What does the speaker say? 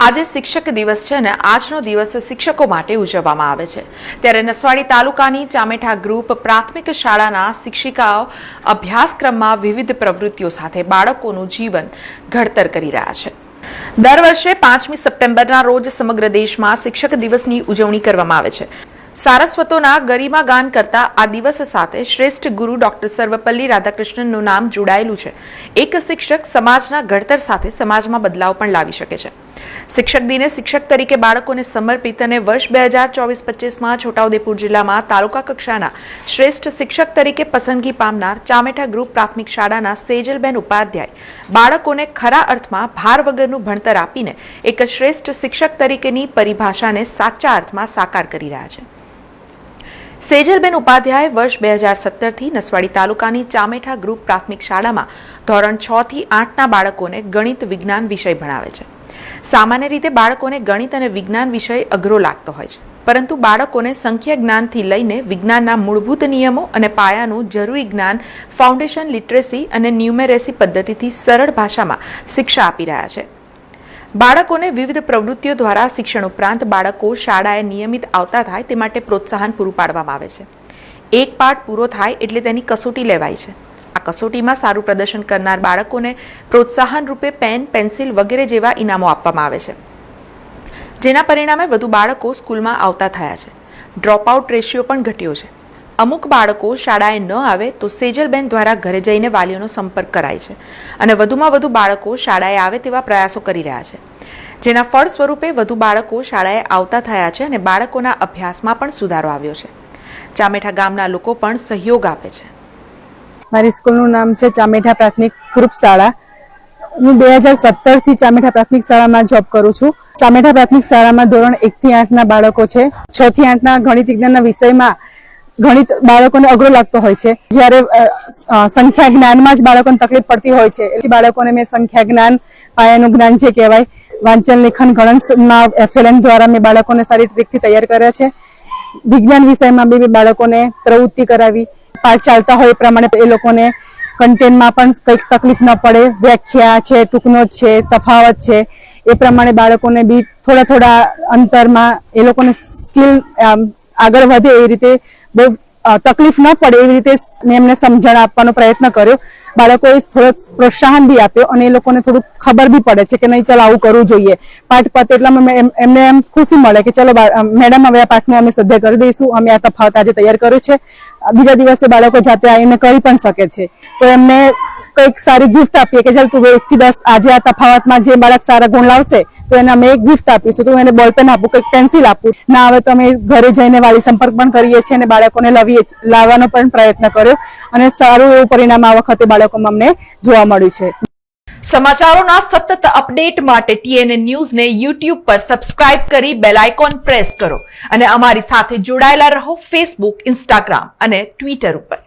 આજે શિક્ષક દિવસ છે ને આજનો દિવસ શિક્ષકો માટે ઉજવવામાં આવે છે. ત્યારે નસવાડી તાલુકાની ચામેઠા ગ્રુપ પ્રાથમિક શાળાના શિક્ષિકાઓ અભ્યાસક્રમમાં વિવિધ પ્રવૃત્તિઓ સાથે બાળકોનું જીવન ઘડતર કરી રહ્યા છે. દર વર્ષે પાંચમી સપ્ટેમ્બરના રોજ સમગ્ર દેશમાં શિક્ષક દિવસની ઉજવણી કરવામાં આવે છે. સારસ્વતોના ગરિમા ગાન કરતા આ દિવસ સાથે શ્રેષ્ઠ ગુરુ ડોક્ટર સર્વપલ્લી રાધાકૃષ્ણનનું નામ જોડાયેલું છે. એક શિક્ષક સમાજના ઘડતર સાથે સમાજમાં બદલાવ પણ લાવી શકે છે. શિક્ષક દિને શિક્ષક તરીકે બાળકોને સમર્પિત અને વર્ષ બે હજાર ચોવીસ પચીસમાં છોટાઉદેપુર જિલ્લામાં તાલુકા કક્ષાના શ્રેષ્ઠ શિક્ષક તરીકે પસંદગી પામનાર ચામેઠા ગ્રુપ પ્રાથમિક શાળાના સેજલબેન ઉપાધ્યાય બાળકોને ખરા અર્થમાં ભાર વગરનું ભણતર આપીને એક શ્રેષ્ઠ શિક્ષક તરીકેની પરિભાષાને સાચા અર્થમાં સાકાર કરી રહ્યા છે. સેજલબેન ઉપાધ્યાય વર્ષ બે હજાર સત્તરથી નસવાડી તાલુકાની ચામેઠા ગ્રુપ પ્રાથમિક શાળામાં ધોરણ છ થી આઠના બાળકોને ગણિત વિજ્ઞાન વિષય ભણાવે છે. સામાન્ય રીતે બાળકોને ગણિત અને વિજ્ઞાન વિષય અઘરો લાગતો હોય છે. પરંતુ બાળકોને સંખ્યા જ્ઞાનથી લઈને વિજ્ઞાનના મૂળભૂત નિયમો અને પાયાનું જરૂરી જ્ઞાન ફાઉન્ડેશન લિટરેસી અને ન્યુમેરેસી પદ્ધતિથી સરળ ભાષામાં શિક્ષા આપી રહ્યા છે. બાળકોને વિવિધ પ્રવૃત્તિઓ દ્વારા શિક્ષણ ઉપરાંત બાળકો શાળાએ નિયમિત આવતા થાય તે માટે પ્રોત્સાહન પૂરું પાડવામાં આવે છે. એક પાઠ પૂરો થાય એટલે તેની કસોટી લેવાય છે. આ કસોટીમાં સારું પ્રદર્શન કરનાર બાળકોને પ્રોત્સાહન રૂપે પેન, પેન્સિલ વગેરે જેવા ઇનામો આપવામાં આવે છે. જેના પરિણામે વધુ બાળકો સ્કૂલમાં આવતા થયા છે. ડ્રોપઆઉટ રેશિયો પણ ઘટ્યો છે. અમુક બાળકો શાળાએ ન આવે તો સેજલબેન દ્વારા ઘરે જઈને વાલીઓનો સંપર્ક કરાય છે અને વધુમાં વધુ બાળકો શાળાએ આવે તેવા પ્રયાસો કરી રહ્યા છે. જેના ફળ સ્વરૂપે વધુ બાળકો શાળાએ આવતા થયા છે અને બાળકોના અભ્યાસમાં પણ સુધારો આવ્યો છે. ચામેઠા ગામના લોકો પણ સહયોગ આપે છે. મારી સ્કૂલનું નામ છે ચામેઠા પ્રાથમિક ગ્રુપ શાળા હું બે હજાર સત્તરથી ચામેઠા પ્રાથમિક શાળામાં જોબ કરું છું. ચામેઠા પ્રાથમિક શાળામાં ધોરણ એકથી આઠના બાળકો છે. છ થી આઠના ગણિત વિજ્ઞાનના વિષયમાં ગણિત બાળકોને અઘરો લાગતો હોય છે. જ્યારે સંખ્યા જ્ઞાનમાં જ બાળકોને તકલીફ પડતી હોય છે. એટલે બાળકોને મેં સંખ્યા જ્ઞાન, પાયાનું જ્ઞાન જે કહેવાય, વાંચન, લેખન, ગણનમાં એફએલએન દ્વારા મેં બાળકોને સારી ટ્રીકથી તૈયાર કર્યા છે. વિજ્ઞાન વિષયમાં બી બાળકોને પ્રવૃત્તિ કરાવી. પાઠ ચાલતા હોય એ પ્રમાણે એ લોકોને કન્ટેન્ટમાં પણ કંઈક તકલીફ ન પડે. વ્યાખ્યા છે, ટૂંકનો છે, તફાવત છે. એ પ્રમાણે બાળકોને બી થોડા થોડા અંતરમાં એ લોકોને સ્કિલ આગળ વધે એ રીતે બહુ તકલીફ ન પડે એવી રીતે મેં એમને સમજણ આપવાનો પ્રયત્ન કર્યો. બાળકોએ થોડો પ્રોત્સાહન બી આપ્યો અને એ લોકોને થોડુંક ખબર બી પડે છે કે નહીં, ચાલો આવું કરવું જોઈએ. પાઠ પતે એટલામાં એમ- એમને એમ ખુશી મળે કે ચલો મેડમ હવે આ પાઠનું અમે સદ્ય કરી દઈશું, અમે આ તફાવત આજે તૈયાર કર્યું છે. બીજા દિવસે બાળકો જાતે આવીને કરી પણ શકે છે. તો એમને કંઈક સારી ગિફ્ટ આપીએ કે ચાલ તું એક થી દસ આજે આ તફાવતમાં જે બાળક સારા ગુણ લાવશે, તો એને અમે એક ગિફ્ટ આપીશું. તો એને બોલપેન આપું, કંઈક પેન્સિલ આપું. ના આવે તો અમે ઘરે જઈને વાલી સંપર્ક પણ કરીએ છીએ અને બાળકોને લાવીએ લાવવાનો પણ પ્રયત્ન કર્યો અને સારું એવું પરિણામ આ વખતે બાળકોમાં અમને જોવા મળ્યું છે. સમાચારોના સતત અપડેટ માટે ટીએનએ ન્યૂઝને યુટ્યુબ પર સબસ્ક્રાઇબ કરી બેલ આઇકોન પ્રેસ કરો અને અમારી સાથે જોડાયેલા રહો ફેસબુક ઇન્સ્ટાગ્રામ અને ટ્વિટર ઉપર.